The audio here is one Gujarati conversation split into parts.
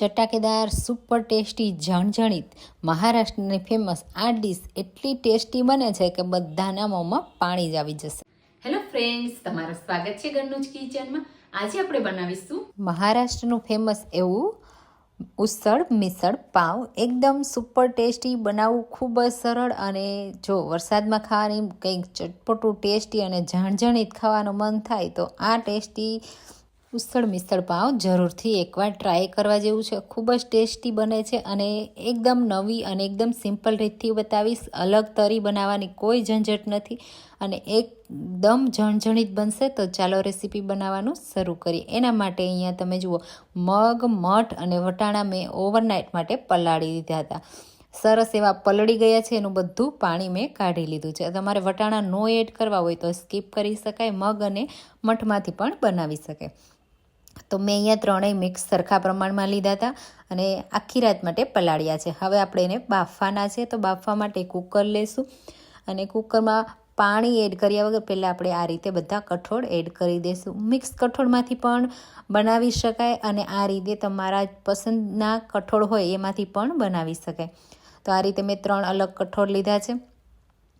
ચટાકેદાર સુપર ટેસ્ટી જણજણિત મહારાષ્ટ્રની ફેમસ આ ડીશ એટલી ટેસ્ટી બને છે કે બધાના મોંમાં પાણી જ આવી જશે. હેલો ફ્રેન્ડ્સ તમારું સ્વાગત છે ઘરનું જ કિચનમાં. આજે આપણે બનાવીશું મહારાષ્ટ્રનું ફેમસ એવું ઉસળ મિસળ પાવ. એકદમ સુપર ટેસ્ટી બનાવવું ખૂબ જ સરળ અને જો વરસાદમાં ખાવાની કંઈક ચટપટું ટેસ્ટી અને જણજણિત ખાવાનું મન થાય તો આ ટેસ્ટી ઉસળ મિસળ પાવ જરૂરથી એકવાર ટ્રાય કરવા જેવું છે. ખૂબ જ ટેસ્ટી બને છે અને એકદમ નવી અને એકદમ સિમ્પલ રીતથી બતાવીશ. અલગ તરી બનાવવાની કોઈ ઝંઝટ નથી અને એકદમ જણજણિત બનશે તો ચાલો રેસીપી બનાવવાનું શરૂ કરીએ. એના માટે અહીંયા તમે જુઓ, મગ, મઠ અને વટાણા મેં ઓવરનાઇટ માટે પલાળી દીધા હતા. સરસ એવા પલળી ગયા છે, એનું બધું પાણી મેં કાઢી લીધું છે. તમારે વટાણા નો એડ કરવા હોય તો સ્કીપ કરી શકાય, મગ અને મઠમાંથી પણ બનાવી શકાય. તો મેં અહીંયા ત્રણેય મિક્સ સરખા પ્રમાણમાં લીધા હતા અને આખી રાત માટે પલાળ્યા છે. હવે આપણે એને બાફવાના છે, તો બાફવા માટે કુકર લેશું અને કુકરમાં પાણી એડ કર્યા વગર પહેલાં આપણે આ રીતે બધા કઠોળ એડ કરી દઈશું મિક્સ કઠોળમાંથી પણ બનાવી શકાય અને આ રીતે તમારા પસંદના કઠોળ હોય એમાંથી પણ બનાવી શકાય. તો આ રીતે મેં ત્રણ અલગ કઠોળ લીધા છે.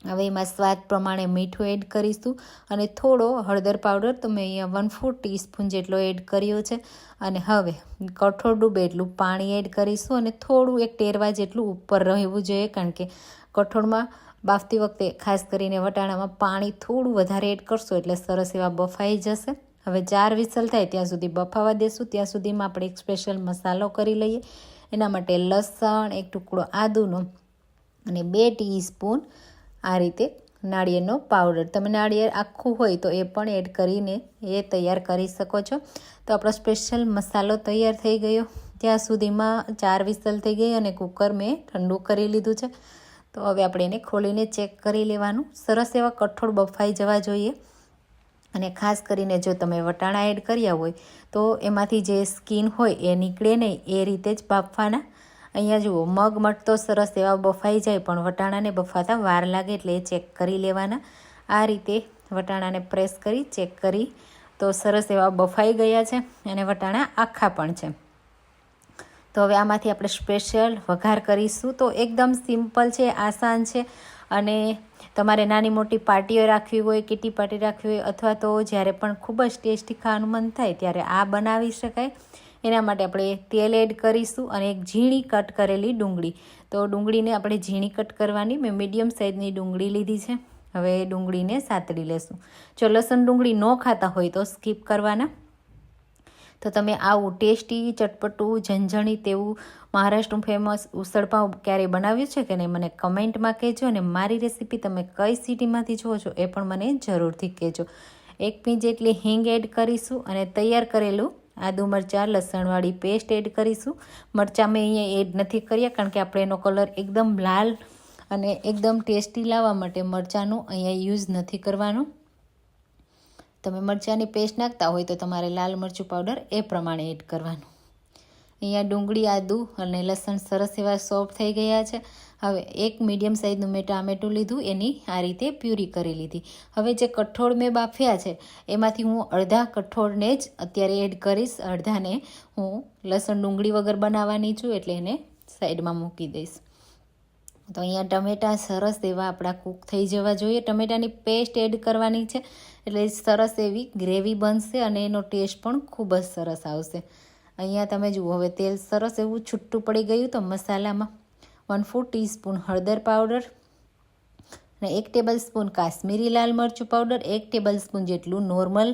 હવે એમાં સ્વાદ પ્રમાણે મીઠું એડ કરીશું અને થોડો હળદર પાવડર તો મેં અહીંયા વન ફોર ટીસ્પૂન જેટલો એડ કર્યો છે. અને હવે કઠોળ ડૂબે એટલું પાણી એડ કરીશું અને થોડું એક ટેરવા જેટલું ઉપર રહેવું જોઈએ કારણ કે કઠોળમાં બાફતી વખતે ખાસ કરીને વટાણામાં પાણી થોડું વધારે એડ કરશો એટલે સરસ એવા બફાઈ જશે. હવે ચાર વિસલ થાય ત્યાં સુધી બફાવા દેશું. ત્યાં સુધીમાં આપણે એક સ્પેશિયલ મસાલો કરી લઈએ. એના માટે લસણ, એક ટુકડો આદુનો અને બે ટીસ્પૂન આ રીતે નાળિયેરનો પાવડર તમે નાળિયેર આખું હોય તો એ પણ એડ કરીને એ તૈયાર કરી શકો છો. તો આપણો સ્પેશિયલ મસાલો તૈયાર થઈ ગયો. ત્યાં સુધીમાં ચાર વિસલ થઈ ગઈ અને કુકર મેં ઠંડુ કરી લીધું છે. તો હવે આપણે એને ખોલીને ચેક કરી લેવાનું. સરસ એવા કઠોળ બફાઈ જવા જોઈએ. અને ખાસ કરીને જો તમે વટાણા એડ કર્યા હોય તો એમાંથી જે સ્કીન હોય એ નીકળે નહીં. એ રીતે જ બાફવાના. અહીંયા જુઓ, મગ, મઠ તો સરસ એવા બફાઈ જાય, પણ વટાણાને બફાતા વાર લાગે એટલે એ ચેક કરી લેવાના. આ રીતે વટાણાને પ્રેસ કરી, ચેક કરી, તો સરસ એવા બફાઈ ગયા છે અને વટાણા આખા પણ છે. તો હવે આમાંથી આપણે સ્પેશિયલ વઘાર કરીશું. તો એકદમ સિમ્પલ છે, આસાન છે અને તમારે નાની મોટી પાર્ટીઓ રાખવી હોય, કિટી પાર્ટી રાખવી હોય, અથવા તો જ્યારે પણ ખૂબ જ ટેસ્ટી ખાવાનું મન થાય, ત્યારે આ બનાવી શકાય. એના માટે આપણે તેલ એડ કરીશું અને એક ઝીણી કટ કરેલી ડુંગળી. તો ડુંગળીને આપણે ઝીણી કટ કરવાની મેં મીડિયમ સાઇઝની ડુંગળી લીધી છે. હવે ડુંગળીને સાતડી લેશું. જો લસણ ડુંગળી ન ખાતા હોય તો સ્કીપ કરવાના. તો તમે આવું ટેસ્ટી, ચટપટું ઝંઝણી તેવું મહારાષ્ટ્રનું ફેમસ ઉસળપાવ ક્યારેય બનાવ્યું છે કે નહીં મને કમેન્ટમાં કહેજો અને મારી રેસીપી તમે કઈ સિટીમાંથી જુઓ છો એ પણ મને જરૂરથી કહેજો. એક પીંચ જેટલી હિંગ એડ કરીશું અને તૈયાર કરેલું આદુ મરચાં, લસણવાળી પેસ્ટ એડ કરીશું. મરચાં મેં અહીંયા એડ નથી કર્યા કારણ કે આપણે એનો કલર એકદમ લાલ અને એકદમ ટેસ્ટી લાવવા માટે મરચાંનું અહીંયા યુઝ નથી કરવાનું. તમે મરચાંની પેસ્ટ નાખતા હોય તો તમારે લાલ મરચું પાવડર એ પ્રમાણે એડ કરવાનું. અહીંયા ડુંગળી, આદુ અને લસણ સરસ એવા સોફ્ટ થઈ ગયા છે. હવે એક મીડિયમ સાઇઝનું મેં ટામેટું લીધું, એની આ રીતે પ્યુરી કરી લીધી. હવે જે કઠોળ મેં બાફ્યા છે, એમાંથી હું અડધા કઠોળને જ અત્યારે એડ કરીશ. અડધાને હું લસણ ડુંગળી વગર બનાવવાની છું, એટલે એને સાઈડમાં મૂકી દઈશ. તો અહીંયા ટમેટાં સરસ એવા આપણા કૂક થઈ જવા જોઈએ. ટમેટાની પેસ્ટ એડ કરવાની છે, એટલે સરસ એવી ગ્રેવી બનશે અને એનો ટેસ્ટ પણ ખૂબ જ સરસ આવશે. અહીંયા તમે જુઓ, હવે તેલ સરસ એવું છૂટું પડી ગયું તો મસાલામાં વન ફોર ટીસ્પૂન હળદર પાવડર અને એક ટેબલ સ્પૂન કાશ્મીરી લાલ મરચું પાવડર એક ટેબલ સ્પૂન જેટલું નોર્મલ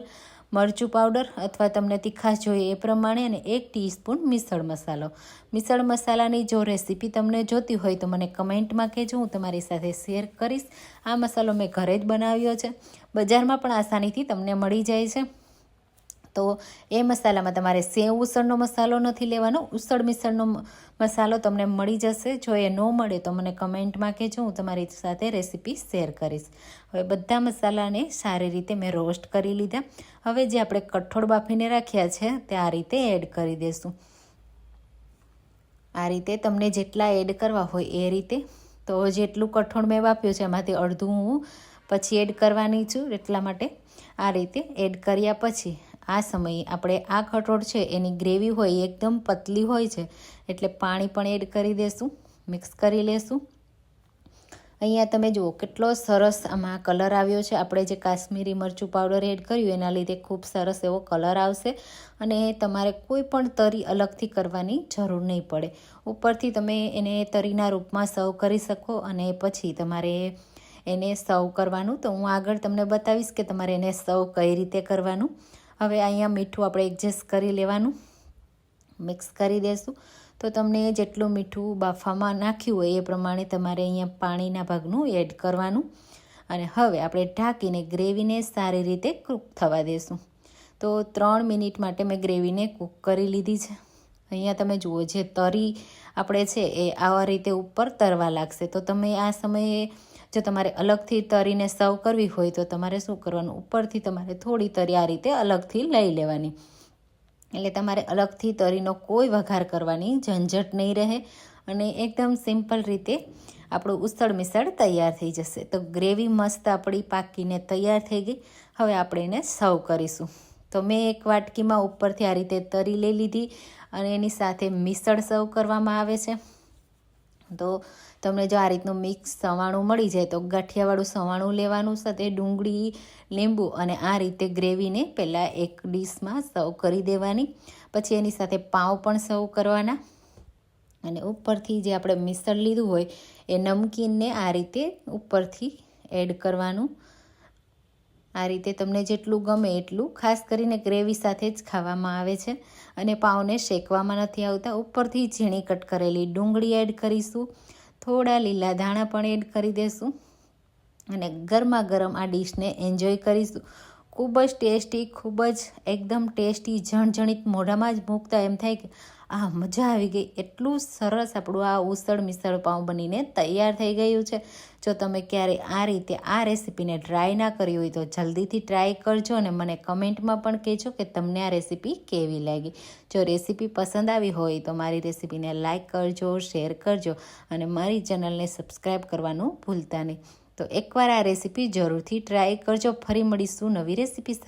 મરચું પાવડર અથવા તમને તીખાશ જોઈએ એ પ્રમાણે અને એક ટીસ્પૂન મિસળ મસાલો. મિસળ મસાલાની જો રેસીપી તમને જોતી હોય તો મને કમેન્ટમાં કહેજો, હું તમારી સાથે શેર કરીશ. આ મસાલો મેં ઘરે જ બનાવ્યો છે. બજારમાં પણ આસાનીથી તમને મળી જાય છે. તો એ મસાલામાં તમારે સેવ ઉસળનો મસાલો નથી લેવાનો. ઉસળ મિસળનો મસાલો તમને મળી જશે. જો એ ન મળે તો મને કમેન્ટમાં કહેજો. હું તમારી સાથે રેસીપી શેર કરીશ. હવે બધા મસાલાને સારી રીતે મેં રોસ્ટ કરી લીધા. હવે જે આપણે કઠોળ બાફીને રાખ્યા છે તે આ રીતે એડ કરી દઈશું આ રીતે તમને જેટલા એડ કરવા હોય એ રીતે. તો જેટલું કઠોળ મેં બાફ્યું છે એમાંથી અડધું હું પછી એડ કરવાની છું એટલા માટે આ રીતે એડ કર્યા પછી આ સમયે આપણે આ કઠોળ છે એની ગ્રેવી હોય એ એકદમ પતલી હોય છે. એટલે પાણી પણ એડ કરી દેશું, મિક્સ કરી લેશું. અહીંયા તમે જુઓ કેટલો સરસ આમાં કલર આવ્યો છે. આપણે જે કાશ્મીરી મરચું પાવડર એડ કર્યું એના લીધે ખૂબ સરસ એવો કલર આવશે અને તમારે કોઈ પણ તરી અલગથી કરવાની જરૂર નહીં પડે. ઉપરથી તમે એને તરીના રૂપમાં સર્વ કરી શકો અને પછી તમારે એને સર્વ કરવાનું. તો હું આગળ તમને બતાવીશ કે તમારે એને સર્વ કઈ રીતે કરવાનું. હવે અહીંયા મીઠું આપણે એડજસ્ટ કરી લેવાનું. મિક્સ કરી દેશું. તો તમને જેટલું મીઠું બાફામાં નાખ્યું હોય એ પ્રમાણે તમારે અહીંયા પાણીના ભાગનું એડ કરવાનું. અને હવે આપણે ઢાંકીને ગ્રેવીને સારી રીતે કૂક થવા દેશું. તો ત્રણ મિનિટ માટે મેં ગ્રેવીને કૂક કરી લીધી છે. અહીંયા તમે જુઓ જે તરી આપણે છે એ આવા રીતે ઉપર તરવા લાગશે. તો તમે આ સમયે જો તમારે અલગથી તરીને સર્વ કરવી હોય તો તમારે શું કરવાનું? ઉપરથી તમારે થોડી તરી આ રીતે અલગથી લઈ લેવાની. એટલે તમારે અલગથી તરીનો કોઈ વઘાર કરવાની ઝંઝટ નહીં રહે અને એકદમ સિમ્પલ રીતે આપણું ઉસળ મિસળ તૈયાર થઈ જશે. તો ગ્રેવી મસ્ત આપણી પાકીને તૈયાર થઈ ગઈ. હવે આપણે એને સર્વ કરીશું. તો મેં એક વાટકીમાં ઉપરથી આ રીતે તરી લઈ લીધી અને એની સાથે મિસળ સર્વ કરવામાં આવે છે. તો તમને જો આ રીતનું મિક્સ સવાણું મળી જાય તો ગાંઠિયાવાળું સવાણું લેવાનું સાથે ડુંગળી, લીંબુ અને આ રીતે ગ્રેવીને પહેલાં એક ડીશમાં સર્વ કરી દેવાની. પછી એની સાથે પાઉં પણ સર્વ કરવાના. અને ઉપરથી જે આપણે મિસળ લીધું હોય એ નમકીનને આ રીતે ઉપરથી એડ કરવાનું. આ રીતે તમને જેટલું ગમે એટલું, ખાસ કરીને ગ્રેવી સાથે જ ખાવામાં આવે છે. અને પાવને શેકવામાં નથી આવતા. ઉપરથી ઝીણી કટ કરેલી ડુંગળી એડ કરીશું. થોડા લીલા ધાણા પણ એડ કરી દઈશું અને ગરમા ગરમ આ ડીશને એન્જોય કરીશું. ખૂબ જ ટેસ્ટી, ખૂબ જ એકદમ ટેસ્ટી ઝણઝણીત મોઢામાં જ મૂકતા એમ થાય કે, આ મજા આવી ગઈ. એટલું સરસ આપણું આ ઉસળ મિસળ પાઉં બનીને તૈયાર થઈ ગયું છે. જો તમે ક્યારે આ રીતે આ રેસીપીને ટ્રાય ના કરી હોય તો જલ્દીથી ટ્રાય કરજો અને મને કમેન્ટમાં પણ કહેજો કે તમને આ રેસીપી કેવી લાગી. જો રેસીપી પસંદ આવી હોય તો મારી રેસીપીને લાઇક કરજો, શેર કરજો અને મારી ચેનલને સબસ્ક્રાઈબ કરવાનું ભૂલતા નહીં. તો એકવાર આ રેસીપી જરૂરથી ટ્રાય કરજો. ફરી મળીશું નવી રેસીપી